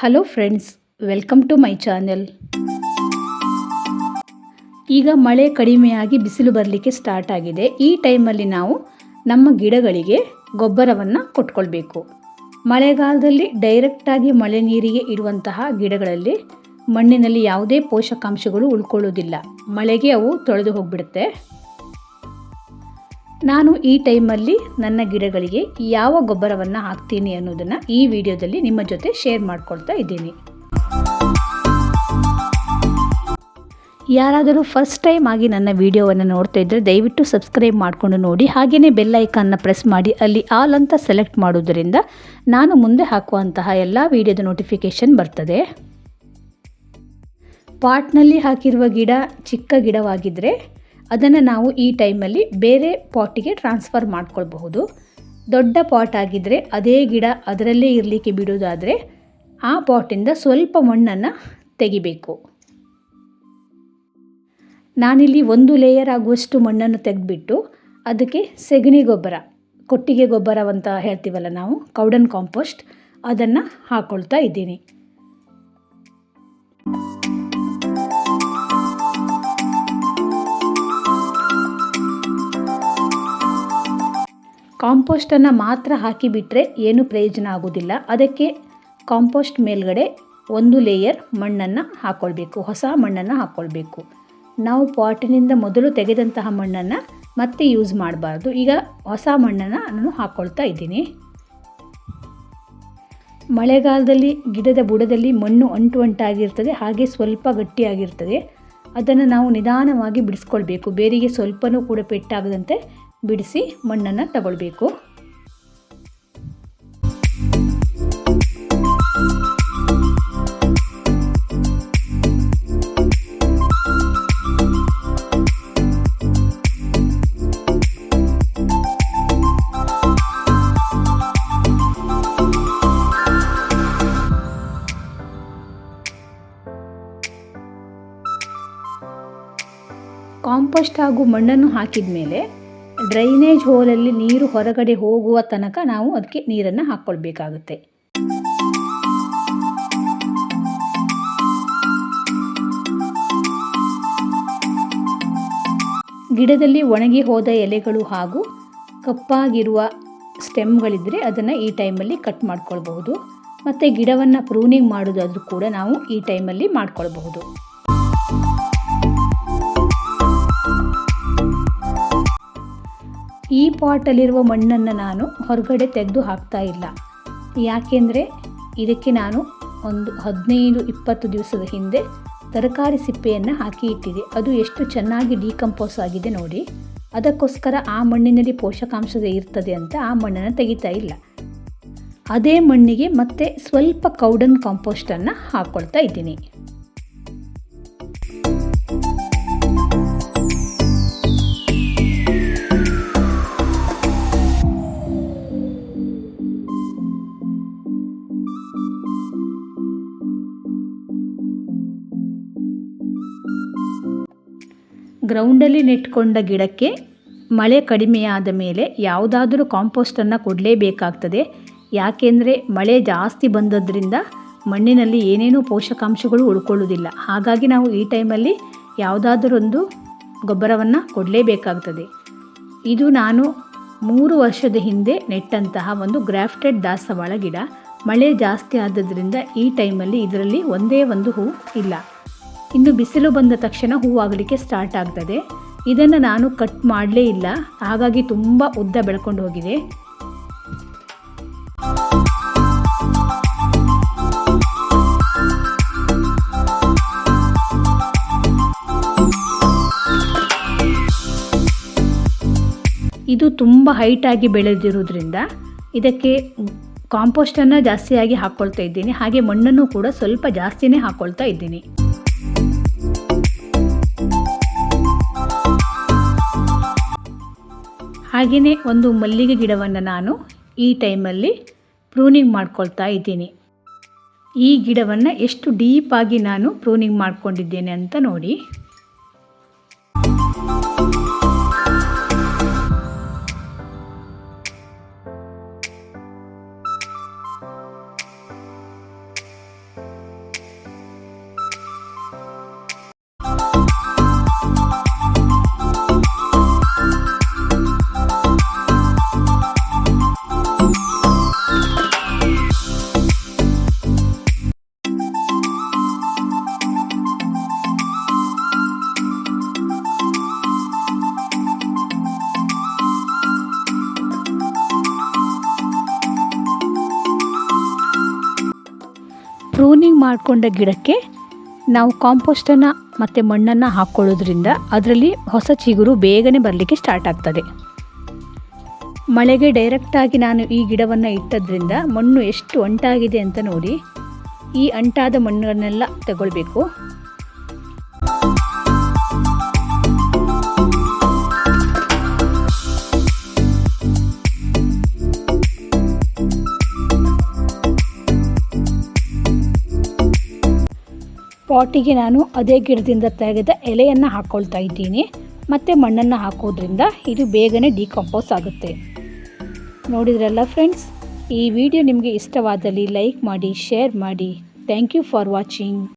Hello friends welcome to my channel ಈಗ ಮಳೆ ಕಡಿಮೆಯಾಗಿ ಬಿಸಿಲು ಬರಲಿಕ್ಕೆ ಸ್ಟಾರ್ಟ್ ಆಗಿದೆ. ಈ ಟೈಮಲ್ಲಿ ನಾವು ನಮ್ಮ ಗಿಡಗಳಿಗೆ ಗೊಬ್ಬರವನ್ನು ಕೊಟ್ಕೊಳ್ಬೇಕು. ಮಳೆಗಾಲದಲ್ಲಿ ಡೈರೆಕ್ಟಾಗಿ ಮಳೆ ನೀರಿಗೆ ಇರುವಂತಹ ಗಿಡಗಳಲ್ಲಿ ಮಣ್ಣಿನಲ್ಲಿ ಯಾವುದೇ ಪೋಷಕಾಂಶಗಳು ಉಳ್ಕೊಳ್ಳೋದಿಲ್ಲ ಮಳೆಗೆ ಅವು ತೊಳೆದು ಹೋಗಿಬಿಡುತ್ತೆ. ನಾನು ಈ ಟೈಮಲ್ಲಿ ನನ್ನ ಗಿಡಗಳಿಗೆ ಯಾವ ಗೊಬ್ಬರವನ್ನು ಹಾಕ್ತೀನಿ ಅನ್ನೋದನ್ನು ಈ ವಿಡಿಯೋದಲ್ಲಿ ನಿಮ್ಮ ಜೊತೆ ಶೇರ್ ಮಾಡ್ಕೊಳ್ತಾ ಇದ್ದೀನಿ. ಯಾರಾದರೂ ಫಸ್ಟ್ ಟೈಮ್ ಆಗಿ ನನ್ನ ವಿಡಿಯೋವನ್ನು ನೋಡ್ತಾ ಇದ್ದರೆ ದಯವಿಟ್ಟು ಸಬ್ಸ್ಕ್ರೈಬ್ ಮಾಡಿಕೊಂಡು ನೋಡಿ. ಹಾಗೆಯೇ ಬೆಲ್ ಐಕಾನ್ನ ಪ್ರೆಸ್ ಮಾಡಿ. ಅಲ್ಲಿ ಆಲ್ ಅಂತ ಸೆಲೆಕ್ಟ್ ಮಾಡೋದರಿಂದ ನಾನು ಮುಂದೆ ಹಾಕುವಂತಹ ಎಲ್ಲ ವಿಡಿಯೋದ ನೋಟಿಫಿಕೇಷನ್ ಬರ್ತದೆ. ಪಾಟ್ನಲ್ಲಿ ಹಾಕಿರುವ ಗಿಡ ಚಿಕ್ಕ ಗಿಡವಾಗಿದ್ದರೆ ಅದನ್ನು ನಾವು ಈ ಟೈಮಲ್ಲಿ ಬೇರೆ ಪಾಟಿಗೆ ಟ್ರಾನ್ಸ್ಫರ್ ಮಾಡ್ಕೊಳ್ಬಹುದು. ದೊಡ್ಡ ಪಾಟ್ ಆಗಿದ್ದರೆ ಅದೇ ಗಿಡ ಅದರಲ್ಲೇ ಇರಲಿಕ್ಕೆ ಬಿಡೋದಾದರೆ ಆ ಪಾಟಿಂದ ಸ್ವಲ್ಪ ಮಣ್ಣನ್ನು ತೆಗಿಬೇಕು. ನಾನಿಲ್ಲಿ ಒಂದು ಲೇಯರ್ ಆಗುವಷ್ಟು ಮಣ್ಣನ್ನು ತೆಗೆದುಬಿಟ್ಟು ಅದಕ್ಕೆ ಸೆಗಣಿ ಗೊಬ್ಬರ, ಕೊಟ್ಟಿಗೆ ಗೊಬ್ಬರ ಅಂತ ಹೇಳ್ತೀವಲ್ಲ ನಾವು ಕೌಡನ್ ಕಾಂಪೋಸ್ಟ್ ಅದನ್ನು ಹಾಕ್ಕೊಳ್ತಾ ಇದ್ದೀನಿ. ಕಾಂಪೋಸ್ಟನ್ನು ಮಾತ್ರ ಹಾಕಿಬಿಟ್ರೆ ಏನು ಪ್ರಯೋಜನ ಆಗೋದಿಲ್ಲ. ಅದಕ್ಕೆ ಕಾಂಪೋಸ್ಟ್ ಮೇಲ್ಗಡೆ ಒಂದು ಲೇಯರ್ ಮಣ್ಣನ್ನು ಹಾಕ್ಕೊಳ್ಬೇಕು ಹೊಸ ಮಣ್ಣನ್ನು ಹಾಕ್ಕೊಳ್ಬೇಕು ನಾವು ಪಾಟಿನಿಂದ ಮೊದಲು ತೆಗೆದಂತಹ ಮಣ್ಣನ್ನು ಮತ್ತೆ ಯೂಸ್ ಮಾಡಬಾರ್ದು. ಈಗ ಹೊಸ ಮಣ್ಣನ್ನು ನಾನು ಹಾಕ್ಕೊಳ್ತಾ ಇದ್ದೀನಿ. ಮಳೆಗಾಲದಲ್ಲಿ ಗಿಡದ ಬುಡದಲ್ಲಿ ಮಣ್ಣು ಅಂಟು ಅಂಟಾಗಿರ್ತದೆ. ಹಾಗೆ ಸ್ವಲ್ಪ ಗಟ್ಟಿಯಾಗಿರ್ತದೆ. ಅದನ್ನು ನಾವು ನಿಧಾನವಾಗಿ ಬಿಡಿಸ್ಕೊಳ್ಬೇಕು. ಬೇರಿಗೆ ಸ್ವಲ್ಪನೂ ಕೂಡ ಪೆಟ್ಟಾಗದಂತೆ ಬಿಡಿಸಿ ಮಣ್ಣನ್ನು ತಗೊಳ್ಬೇಕು. ಕಾಂಪೋಸ್ಟ್ ಹಾಗೂ ಮಣ್ಣನ್ನು ಹಾಕಿದ ಮೇಲೆ ಡ್ರೈನೇಜ್ ಹೋಲಲ್ಲಿ ನೀರು ಹೊರಗಡೆ ಹೋಗುವ ತನಕ ನಾವು ಅದಕ್ಕೆ ನೀರನ್ನು ಹಾಕ್ಕೊಳ್ಬೇಕಾಗುತ್ತೆ. ಗಿಡದಲ್ಲಿ ಒಣಗಿ ಹೋದ ಎಲೆಗಳು ಹಾಗೂ ಕಪ್ಪಾಗಿರುವ ಸ್ಟೆಮ್ಗಳಿದ್ದರೆ ಅದನ್ನು ಈ ಟೈಮಲ್ಲಿ ಕಟ್ ಮಾಡ್ಕೊಳ್ಬಹುದು. ಮತ್ತು ಗಿಡವನ್ನು ಪ್ರೂನಿಂಗ್ ಮಾಡೋದಾದರೂ ಕೂಡ ನಾವು ಈ ಟೈಮಲ್ಲಿ ಮಾಡ್ಕೊಳ್ಬಹುದು. ಈ ಪಾಟಲ್ಲಿರುವ ಮಣ್ಣನ್ನು ನಾನು ಹೊರಗಡೆ ತೆಗೆದು ಹಾಕ್ತಾ ಇಲ್ಲ. ಯಾಕೆಂದರೆ ಇದಕ್ಕೆ ನಾನು ಒಂದು ಹದಿನೈದು ಇಪ್ಪತ್ತು ದಿವಸದ ಹಿಂದೆ ತರಕಾರಿ ಸಿಪ್ಪೆಯನ್ನು ಹಾಕಿ ಇಟ್ಟಿದೆ. ಅದು ಎಷ್ಟು ಚೆನ್ನಾಗಿ ಡಿಕಂಪೋಸ್ ಆಗಿದೆ ನೋಡಿ. ಅದಕ್ಕೋಸ್ಕರ ಆ ಮಣ್ಣಿನಲ್ಲಿ ಪೋಷಕಾಂಶದ ಇರ್ತದೆ ಅಂತ ಆ ಮಣ್ಣನ್ನು ತೆಗಿತಾ ಇಲ್ಲ. ಅದೇ ಮಣ್ಣಿಗೆ ಮತ್ತೆ ಸ್ವಲ್ಪ ಕೌಡನ್ ಕಾಂಪೋಸ್ಟನ್ನು ಹಾಕ್ಕೊಳ್ತಾ ಇದ್ದೀನಿ. ಗ್ರೌಂಡಲ್ಲಿ ನೆಟ್ಕೊಂಡ ಗಿಡಕ್ಕೆ ಮಳೆ ಕಡಿಮೆಯಾದ ಮೇಲೆ ಯಾವುದಾದರೂ ಕಾಂಪೋಸ್ಟನ್ನು ಕೊಡಲೇಬೇಕಾಗ್ತದೆ. ಯಾಕೆಂದರೆ ಮಳೆ ಜಾಸ್ತಿ ಬಂದದ್ರಿಂದ ಮಣ್ಣಿನಲ್ಲಿ ಏನೇನೂ ಪೋಷಕಾಂಶಗಳು ಉಳ್ಕೊಳ್ಳೋದಿಲ್ಲ ಹಾಗಾಗಿ ನಾವು ಈ ಟೈಮಲ್ಲಿ ಯಾವುದಾದ್ರೊಂದು ಗೊಬ್ಬರವನ್ನು ಕೊಡಲೇಬೇಕಾಗ್ತದೆ. ಇದು ನಾನು ಮೂರು ವರ್ಷದ ಹಿಂದೆ ನೆಟ್ಟಂತಹ ಒಂದು ಗ್ರಾಫ್ಟೆಡ್ ದಾಸವಾಳ ಗಿಡ. ಮಳೆ ಜಾಸ್ತಿ ಆದದ್ರಿಂದ ಈ ಟೈಮಲ್ಲಿ ಇದರಲ್ಲಿ ಒಂದೇ ಒಂದು ಹೂ ಇಲ್ಲ. ಇನ್ನು ಬಿಸಿಲು ಬಂದ ತಕ್ಷಣ ಹೂವಾಗಲಿಕ್ಕೆ ಸ್ಟಾರ್ಟ್ ಆಗ್ತದೆ. ಇದನ್ನು ನಾನು ಕಟ್ ಮಾಡಲೇ ಇಲ್ಲ. ಹಾಗಾಗಿ ತುಂಬ ಉದ್ದ ಬೆಳ್ಕೊಂಡು ಹೋಗಿದೆ. ಇದು ತುಂಬ ಹೈಟಾಗಿ ಬೆಳೆದಿರೋದ್ರಿಂದ ಇದಕ್ಕೆ ಕಾಂಪೋಸ್ಟನ್ನು ಜಾಸ್ತಿಯಾಗಿ ಹಾಕ್ಕೊಳ್ತಾ ಇದ್ದೀನಿ. ಹಾಗೆ ಮಣ್ಣನ್ನು ಕೂಡ ಸ್ವಲ್ಪ ಜಾಸ್ತಿನೇ ಹಾಕ್ಕೊಳ್ತಾ ಇದ್ದೀನಿ. ಹಾಗೆಯೇ ಒಂದು ಮಲ್ಲಿಗೆ ಗಿಡವನ್ನು ನಾನು ಈ ಟೈಮಲ್ಲಿ ಪ್ರೂನಿಂಗ್ ಮಾಡ್ಕೊಳ್ತಾ ಇದ್ದೀನಿ. ಈ ಗಿಡವನ್ನು ಎಷ್ಟು ಡೀಪಾಗಿ ನಾನು ಪ್ರೂನಿಂಗ್ ಮಾಡ್ಕೊಂಡಿದ್ದೇನೆ ಅಂತ ನೋಡಿ. ಪ್ರೂನಿಂಗ್ ಮಾಡಿಕೊಂಡ ಗಿಡಕ್ಕೆ ನಾವು ಕಾಂಪೋಸ್ಟನ್ನು ಮತ್ತು ಮಣ್ಣನ್ನು ಹಾಕ್ಕೊಳ್ಳೋದ್ರಿಂದ ಅದರಲ್ಲಿ ಹೊಸ ಚಿಗುರು ಬೇಗನೆ ಬರಲಿಕ್ಕೆ ಸ್ಟಾರ್ಟ್ ಆಗ್ತದೆ. ಮಳೆಗೆ ಡೈರೆಕ್ಟಾಗಿ ನಾನು ಈ ಗಿಡವನ್ನು ಇಟ್ಟದ್ರಿಂದ ಮಣ್ಣು ಎಷ್ಟು ಅಂಟಾಗಿದೆ ಅಂತ ನೋಡಿ, ಈ ಅಂಟಾದ ಮಣ್ಣನ್ನೆಲ್ಲ ತಗೊಳ್ಬೇಕು. ಪಾಟಿಗೆ ನಾನು ಅದೇ ಗಿಡದಿಂದ ತೆಗೆದ ಎಲೆಯನ್ನು ಹಾಕ್ಕೊಳ್ತಾ ಇದ್ದೀನಿ. ಮತ್ತು ಮಣ್ಣನ್ನು ಹಾಕೋದ್ರಿಂದ ಇದು ಬೇಗನೆ ಡಿಕಂಪೋಸ್ ಆಗುತ್ತೆ. ನೋಡಿದ್ರಲ್ಲ ಫ್ರೆಂಡ್ಸ್? ಈ ವಿಡಿಯೋ ನಿಮಗೆ ಇಷ್ಟವಾದಲ್ಲಿ ಲೈಕ್ ಮಾಡಿ, ಶೇರ್ ಮಾಡಿ. Thank you for watching.